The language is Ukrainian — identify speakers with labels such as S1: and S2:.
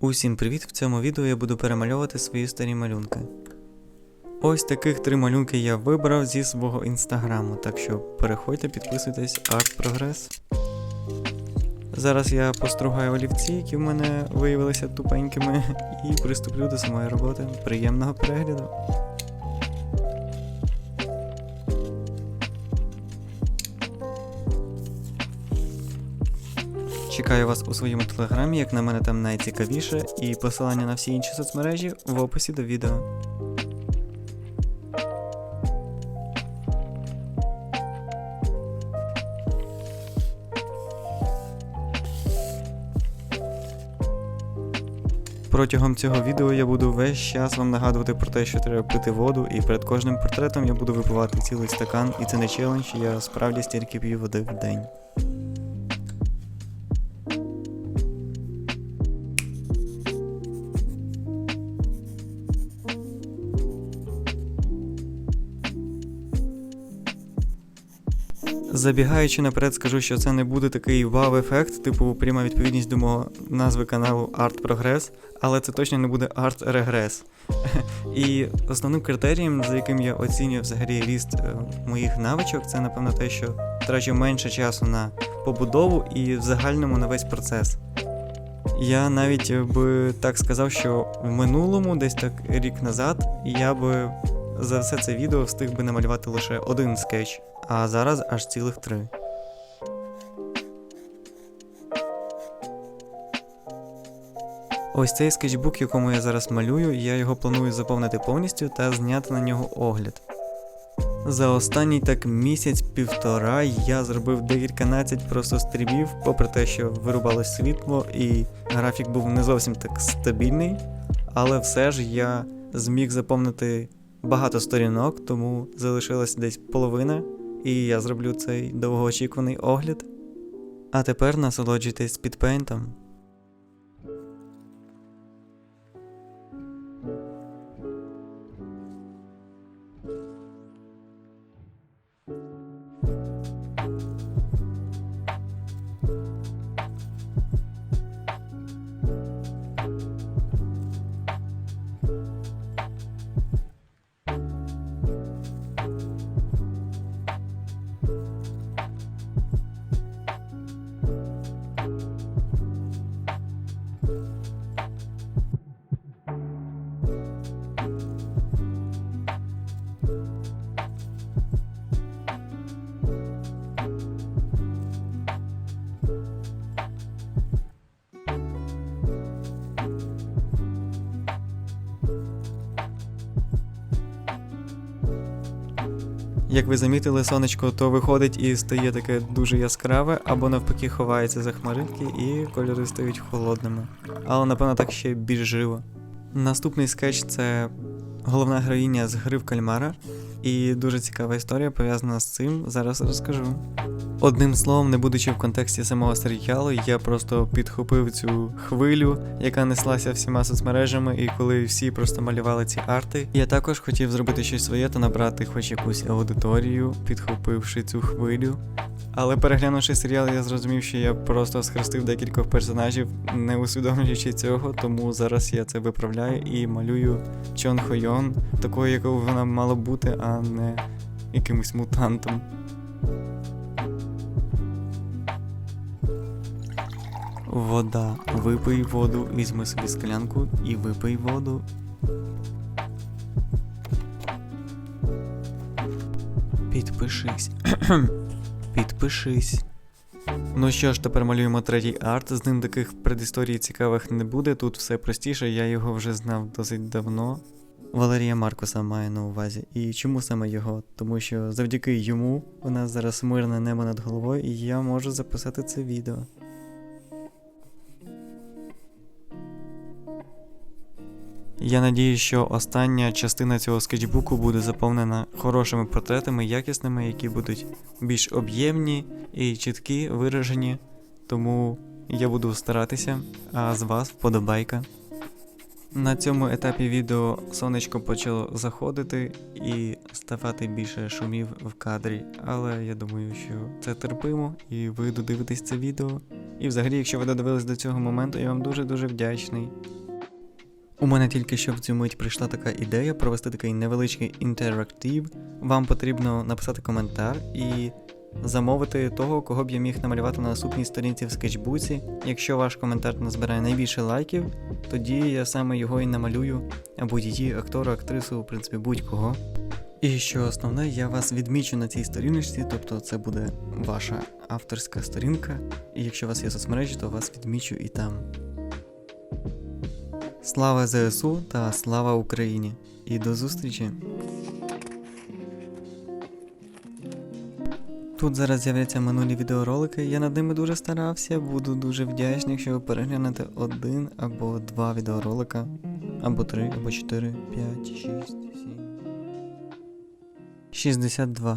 S1: Усім привіт! В цьому відео я буду перемальовувати свої старі малюнки. Ось таких три малюнки я вибрав зі свого інстаграму, так що переходьте, підписуйтесь Art Progress. Зараз я постругаю олівці, які в мене виявилися тупенькими, і приступлю до самої роботи. Приємного перегляду! Чекаю вас у своєму телеграмі, як на мене там найцікавіше, і посилання на всі інші соцмережі в описі до відео. Протягом цього відео я буду весь час вам нагадувати про те, що треба пити воду, і перед кожним портретом я буду випивати цілий стакан, і це не челендж, я справді стільки п'ю води в день. Забігаючи наперед, скажу, що це не буде такий вау-ефект, типу пряма відповідність до мого назви каналу Art Progress, але це точно не буде Art Regress. І основним критерієм, за яким я оцінюю взагалі ріст е, моїх навичок, це напевно те, що трачу менше часу на побудову і в загальному на весь процес. Я навіть би так сказав, що в минулому, десь так рік назад, я би за все це відео встиг би намалювати лише один скетч, а зараз аж цілих три. Ось цей скетчбук, якому я зараз малюю, я його планую заповнити повністю та зняти на нього огляд. За останній так місяць-півтора я зробив декільканадцять просто стрібів, попри те, що вирубалось світло і графік був не зовсім так стабільний, але все ж я зміг заповнити багато сторінок, тому залишилась десь половина, і я зроблю цей довгоочікуваний огляд. А тепер насолоджуйтесь підпейнтом. Як ви замітили, сонечко то виходить і стає таке дуже яскраве, або навпаки ховається за хмаринки і кольори стають холодними. Але напевно так ще більш живо. Наступний скетч це головна героїня з гри в кальмара, і дуже цікава історія пов'язана з цим. Зараз розкажу. Одним словом, не будучи в контексті самого серіалу, я просто підхопив цю хвилю, яка неслася всіма соцмережами, і коли всі просто малювали ці арти, я також хотів зробити щось своє та набрати хоч якусь аудиторію, підхопивши цю хвилю. Але переглянувши серіал, я зрозумів, що я просто схрестив декількох персонажів, не усвідомлюючи цього, тому зараз я це виправляю і малюю Чон Хойон, такою, якою вона мала бути, а не якимось мутантом. Вода. Випий воду, візьми собі склянку і випий воду. Підпишись. Підпишись. Ну що ж, тепер малюємо третій арт. З ним таких предісторій цікавих не буде. Тут все простіше, я його вже знав досить давно. Валерія Маркуса має на увазі. І чому саме його? Тому що завдяки йому у нас зараз мирне небо над головою, і я можу записати це відео. Я надію, що остання частина цього скетчбуку буде заповнена хорошими портретами, якісними, які будуть більш об'ємні і чіткі, виражені. Тому я буду старатися, а з вас вподобайка. На цьому етапі відео сонечко почало заходити і ставати більше шумів в кадрі, але я думаю, що це терпимо і ви додивитесь це відео. І взагалі, якщо ви додивились до цього моменту, я вам дуже-дуже вдячний. У мене тільки що в цю мить прийшла така ідея провести такий невеличкий інтерактив. Вам потрібно написати коментар і замовити того, кого б я міг намалювати на наступній сторінці в скетчбуці. Якщо ваш коментар назбирає найбільше лайків, тоді я саме його і намалюю, або її, актора, актрису, в принципі, будь-кого. І що основне, я вас відмічу на цій сторіночці, тобто це буде ваша авторська сторінка. І якщо у вас є соцмережі, то вас відмічу і там. Слава ЗСУ та слава Україні! І до зустрічі! Тут зараз з'являться минулі відеоролики, я над ними дуже старався, буду дуже вдячний, якщо ви переглянете один або два відеоролика, або три, або чотири, п'ять, шість, сім. 62.